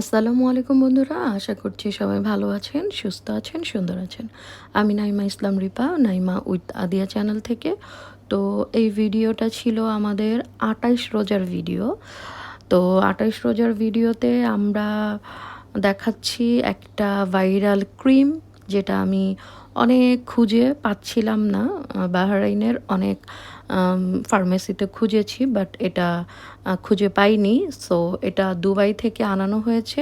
আসসালামু আলাইকুম বন্ধুরা, আশা করছি সবাই ভালো আছেন, সুস্থ আছেন, সুন্দর আছেন। আমি নাইমা ইসলাম রিপা, নাইমা উইথ আদিয়া চ্যানেল থেকে। তো এই ভিডিওটা ছিল আমাদের আটাইশ রোজার ভিডিও। তো আটাইশ রোজার ভিডিওতে আমরা দেখাচ্ছি একটা ভাইরাল ক্রিম, যেটা আমি অনেক খুঁজে পাচ্ছিলাম না বাহারাইনের অনেক ফার্মেসিতে খুঁজেছি বাট এটা খুঁজে পাইনি। সো এটা দুবাই থেকে আনানো হয়েছে।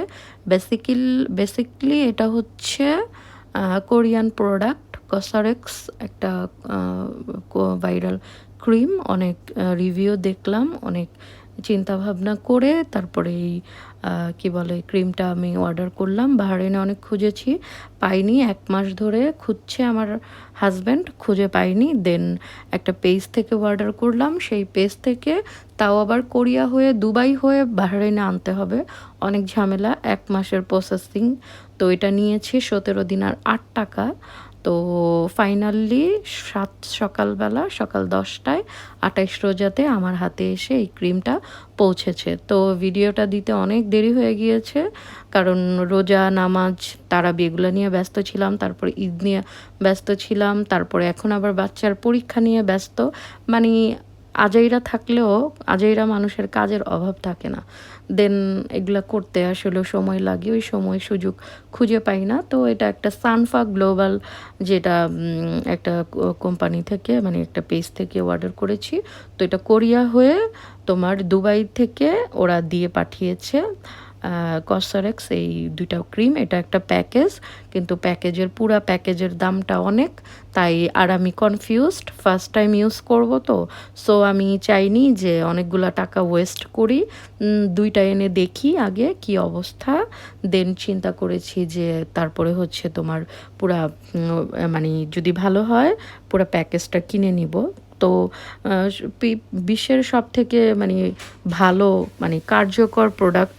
বেসিক্যাল বেসিকলি এটা হচ্ছে কোরিয়ান প্রোডাক্ট কসারেক্স একটা ভাইরাল ক্রিম অনেক রিভিউ দেখলাম, অনেক চিন্তা ভাবনা করে তারপরে এই কি বলে, ক্রিমটা আমি অর্ডার করলাম। বাহারিনে অনেক খুঁজেছি, পাইনি। এক মাস ধরে খুঁজছে আমার হাজব্যান্ড, খুঁজে পাইনি। দেন একটা পেজ থেকে অর্ডার করলাম। সেই পেজ থেকে তাও আবার কোরিয়া হয়ে, দুবাই হয়ে বাহারিনে আনতে হবে। অনেক ঝামেলা, এক মাসের প্রসেসিং তো এটা নিয়েছি সতেরো দিন আর আট টাকা। তো ফাইনালি সাত সকালবেলা, সকাল দশটায় আঠাইশ রোজাতে আমার হাতে এসে এই ক্রিমটা পৌঁছেছে। তো ভিডিওটা দিতে অনেক দেরি হয়ে গিয়েছে, কারণ রোজা, নামাজ তারা বেগুলো নিয়ে ব্যস্ত ছিলাম, তারপর ঈদ নিয়ে ব্যস্ত ছিলাম, তারপরে এখন আবার বাচ্চার পরীক্ষা নিয়ে ব্যস্ত। মানে আজাইরা থাকলেও আজাইরা মানুষের কাজের অভাব থাকে না। দেন এগুলা করতে আসলে সময় লাগে, ওই সময় সুযোগ খুঁজে পাই না। তো এটা একটা সানফা গ্লোবাল যেটা একটা কোম্পানি থেকে মানে একটা পেজ থেকে অর্ডার করেছি। তো এটা কোরিয়া হয়ে তোমার দুবাই থেকে ওরা দিয়ে পাঠিয়েছে। কসারেক্স এই দুইটা ক্রিম এটা একটা প্যাকেজ কিন্তু প্যাকেজের পুরা প্যাকেজের দামটা অনেক, তাই আর আমি কনফিউজড ফার্স্ট টাইম ইউজ করব তো সো আমি চাইনি যে অনেকগুলা টাকা ওয়েস্ট করি দুইটা এনে দেখি আগে কি অবস্থা দেন চিন্তা করেছি যে তারপরে হচ্ছে তোমার পুরা মানে যদি ভালো হয়, পুরা প্যাকেজটা কিনে নিব, তো বিশ্বের সব থেকে মানে ভালো মানে কার্যকর প্রোডাক্ট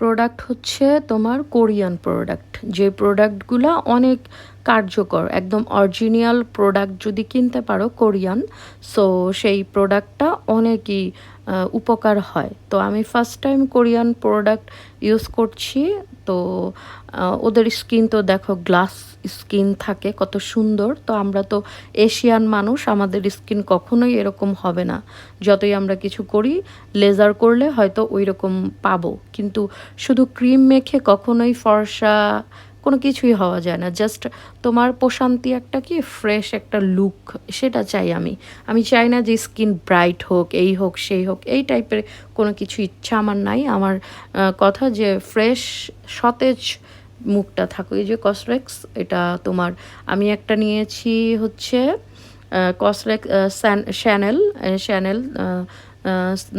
প্রোডাক্ট হচ্ছে তোমার কোরিয়ান প্রোডাক্ট যে প্রোডাক্টগুলো অনেক কার্যকর, একদম অরিজিনাল প্রোডাক্ট যদি কিনতে পারো কোরিয়ান সো সেই প্রোডাক্টটা অনেকই উপকার হয়। তো আমি first time Korean product use করছি তো ওদের স্কিন তো দেখো গ্লাস স্কিন থাকে, কত সুন্দর। তো আমরা তো এশিয়ান মানুষ, আমাদের স্কিন কখনোই এরকম হবে না। যতই আমরা কিছু করি লেজার করলে হয়তো ওই রকম পাবো। কিন্তু শুধু ক্রিম মেখে কখনোই ফর্সা কোনো কিছুই হওয়া যায় না। জাস্ট তোমার প্রশান্তি একটা কি ফ্রেশ একটা লুক সেটা চাই আমি। আমি চাই না যে স্কিন ব্রাইট হোক, এই হোক, সেই হোক, এই টাইপের কোনো কিছু ইচ্ছা আমার নাই। আমার কথা যে ফ্রেশ সতেজ মুখটা থাকো এই যে কসরেক্স এটা তোমার, আমি একটা নিয়েছি হচ্ছে কসরেক শ্যানেল শ্যানেল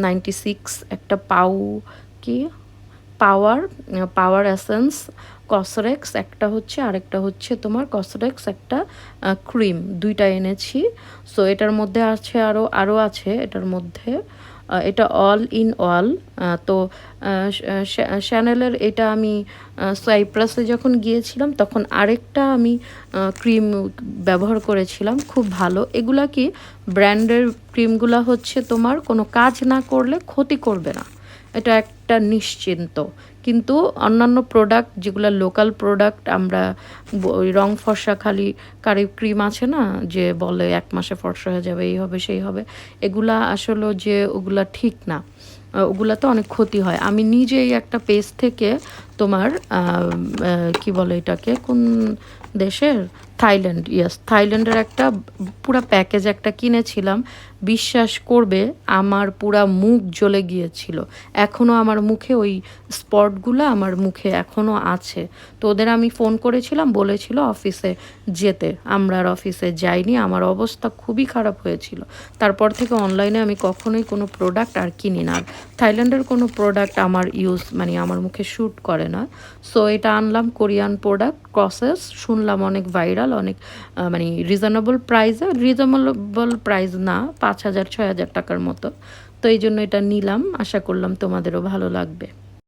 নাইনটি সিক্স একটা পাউ কি পাওয়ার পাওয়ার অ্যাসেন্স কসরেক্স একটা হচ্ছে, আরেকটা হচ্ছে তোমার কসরেক্স একটা ক্রিম দুইটা এনেছি। সো এটার মধ্যে আছে আরও আরও আছে, এটার মধ্যে এটা অল ইন অল তো শ্যানেলের এটা আমি সাইপ্রাসে যখন গিয়েছিলাম, তখন আরেকটা আমি ক্রিম ব্যবহার করেছিলাম, খুব ভালো। এগুলা কি ব্র্যান্ডের ক্রিমগুলা হচ্ছে তোমার কোনো কাজ না করলে ক্ষতি করবে না। এটা একটা নিশ্চিন্ত। কিন্তু অন্যান্য প্রোডাক্ট যেগুলো লোকাল প্রোডাক্ট আমরা রং ফর্সা খালি কারি ক্রিম আছে না, যে বলে এক মাসে ফর্সা হয়ে যাবে, এই হবে, সেই হবে, এগুলা আসলে যে ওগুলা ঠিক না। ওগুলাতে অনেক ক্ষতি হয়। আমি নিজেই একটা পেজ থেকে তোমার কি বলে এটাকে, কোন দেশের থাইল্যান্ড ইয়াস থাইল্যান্ডের একটা পুরা প্যাকেজ একটা কিনেছিলাম। বিশ্বাস করবে, আমার পুরা মুখ জ্বলে গিয়েছিল। এখনও আমার মুখে ওই স্পটগুলো আমার মুখে এখনও আছে। তো ওদের আমি ফোন করেছিলাম, বলেছিল অফিসে যেতে। আমরা আর অফিসে যাইনি, আমার অবস্থা খুবই খারাপ হয়েছিল। তারপর থেকে অনলাইনে আমি কখনোই কোনো প্রোডাক্ট আর কিনি না। থাইল্যান্ডের কোনো প্রোডাক্ট আমার ইউজ মানে আমার মুখে শ্যুট করে না। সো এটা আনলাম কোরিয়ান প্রোডাক্ট প্রসেস শুনলাম অনেক ভাইরাল অনেক মানে রিজনেবল প্রাইসে রিজনেবল প্রাইস না, পাঁচ হাজার, ছয় হাজার টাকার মতো। তো এই জন্য এটা নিলাম, আশা করলাম তোমাদেরও ভালো লাগবে।